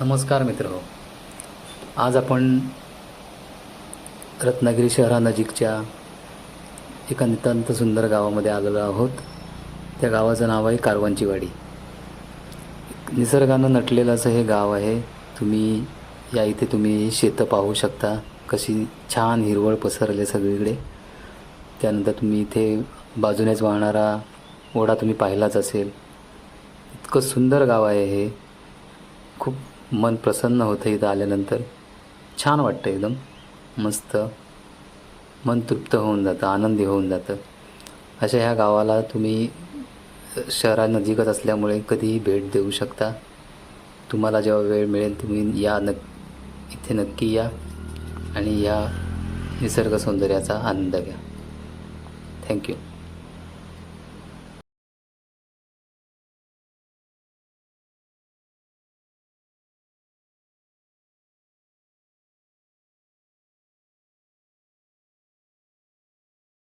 नमस्कार मित्र आज आपण रत्नागिरी शहरानजीकच्या एका नितांत सुंदर गावामध्ये आलेलो आहोत. त्या गावाचं नाव आहे कारवांची वाडी निसर्गानं नटलेलं असं हे गाव आहे. तुम्ही या इथे तुम्ही शेतं पाहू शकता. कशी छान हिरवळ पसरले सगळीकडे. त्यानंतर तुम्ही इथे बाजूनेच वाहणारा ओढा तुम्ही पाहिलाच असेल. इतकं सुंदर गाव आहे हे. खूप मन प्रसन्न होतं इथं आल्यानंतर. छान वाटतं एकदम. मस्त. मन तृप्त होऊन जातं आनंदी होऊन जातं. अशा ह्या गावाला तुम्ही शहरानजीकच असल्यामुळे कधीही भेट देऊ शकता. तुम्हाला जेव्हा वेळ मिळेल तुम्ही या नक इथे नक्की या आणि या निसर्ग सौंदर्याचा आनंद घ्या. थँक्यू